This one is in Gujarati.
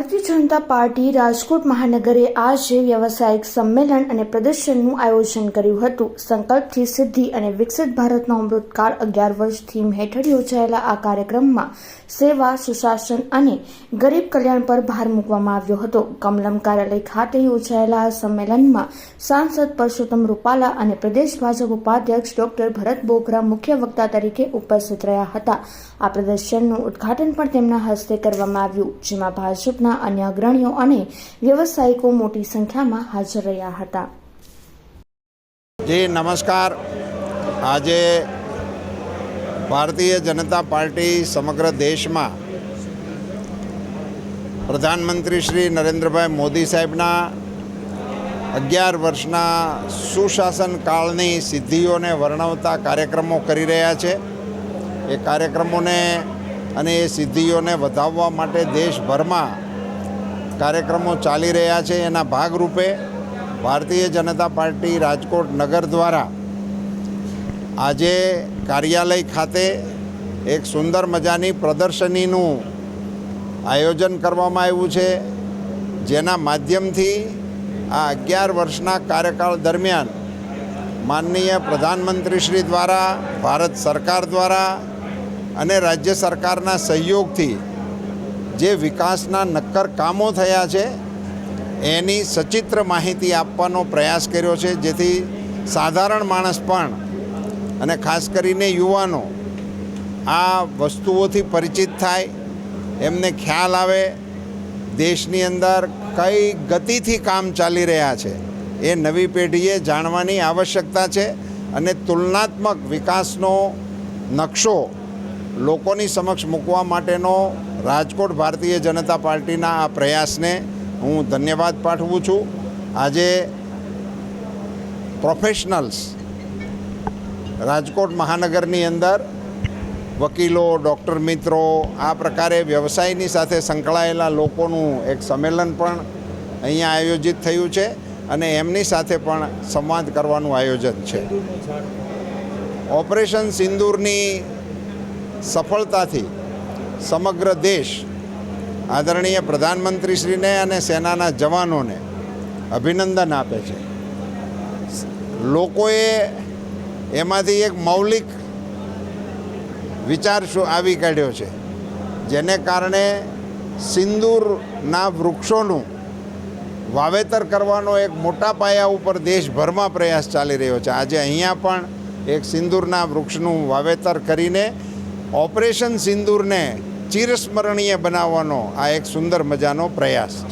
ભારતીય જનતા પાર્ટી રાજકોટ મહાનગરે આજે વ્યવસાયિક સંમેલન અને પ્રદર્શનનું આયોજન કર્યું હતું. સંકલ્પથી સિદ્ધિ અને વિકસિત ભારતનો અમૃતકાળ અગિયાર વર્ષ થીમ હેઠળ યોજાયેલા આ કાર્યક્રમમાં સેવા, સુશાસન અને ગરીબ કલ્યાણ પર ભાર મૂકવામાં આવ્યો હતો. કમલમ કાર્યાલય ખાતે યોજાયેલા આ સંમેલનમાં સાંસદ પરસોત્તમ રૂપાલા અને પ્રદેશ ભાજપ ઉપાધ્યક્ષ ડોક્ટર ભરત બોગરા મુખ્ય વક્તા તરીકે ઉપસ્થિત રહ્યા હતા. આ પ્રદર્શનનું ઉદ્ઘાટન પણ તેમના હસ્તે કરવામાં આવ્યું, જેમાં ભાજપના અન્ય અગ્રણીઓ અને વ્યવસાયિકો મોટી સંખ્યામાં હાજર રહ્યા હતા. જી, નમસ્કાર. આજે ભારતીય જનતા પાર્ટી સમગ્ર દેશમાં પ્રધાનમંત્રી શ્રી નરેન્દ્રભાઈ મોદી સાહેબના અગિયાર વર્ષના સુશાસન કાળની સિદ્ધિઓને વર્ણવતા કાર્યક્રમો કરી રહ્યા છે. એ કાર્યક્રમોને અને એ સિદ્ધિઓને વધાવવા માટે દેશભરમાં કાર્યક્રમો ચાલી રહ્યા છે. એના ભાગરૂપે ભારતીય જનતા પાર્ટી રાજકોટ નગર દ્વારા આજે કાર્યાલય ખાતે એક સુંદર મજાની પ્રદર્શનીનું આયોજન કરવામાં આવ્યું છે. જેના માધ્યમથી આ અગિયાર વર્ષના કાર્યકાળ દરમિયાન માનનીય પ્રધાનમંત્રીશ્રી દ્વારા, ભારત સરકાર દ્વારા અને રાજ્ય સરકારના સહયોગથી જે વિકાસના નક્કર કામો થયા છે, એની સચિત્ર માહિતી આપવાનો પ્રયાસ કર્યો છે, જેથી સાધારણ માણસ પણ અને ખાસ કરીને યુવાનો આ વસ્તુઓથી પરિચિત થાય, એમને ખ્યાલ આવે, દેશની અંદર કઈ ગતિથી કામ ચાલી રહ્યા છે, એ નવી પેઢીએ જાણવાની આવશ્યકતા છે અને તુલનાત્મક વિકાસનો નકશો લોકોની સમક્ષ મૂકવા માટેનો રાજકોટ ભારતીય જનતા પાર્ટીના આ પ્રયાસને હું ધન્યવાદ પાઠવું છું. આજે પ્રોફેશનલ્સ રાજકોટ મહાનગરની અંદર વકીલો, ડૉક્ટર મિત્રો, આ પ્રકારે વ્યવસાયની સાથે સંકળાયેલા લોકોનું એક સંમેલન પણ અહીંયા આયોજિત થયું છે અને એમની સાથે પણ સંવાદ કરવાનું આયોજન છે. ઓપરેશન સિંદૂરની સફળતાથી સમગ્ર દેશ આદરણીય પ્રધાનમંત્રીશ્રીને અને સેનાના જવાનોને અભિનંદન આપે છે. લોકોએ એમાંથી એક મૌલિક વિચાર શું, આવી કાઢ્યો છે. જેને કારણે સિંદૂરના વૃક્ષોનું વાવેતર કરવાનો એક મોટા પાયા ઉપર દેશભરમાં પ્રયાસ ચાલી રહ્યો છે. આજે અહીંયા પણ એક સિંદૂરના વૃક્ષનું વાવેતર કરીને ઓપરેશન સિંદૂરને ચિરસ્મરણીય બનાવવાનો આ એક સુંદર મજાનો પ્રયાસ છે.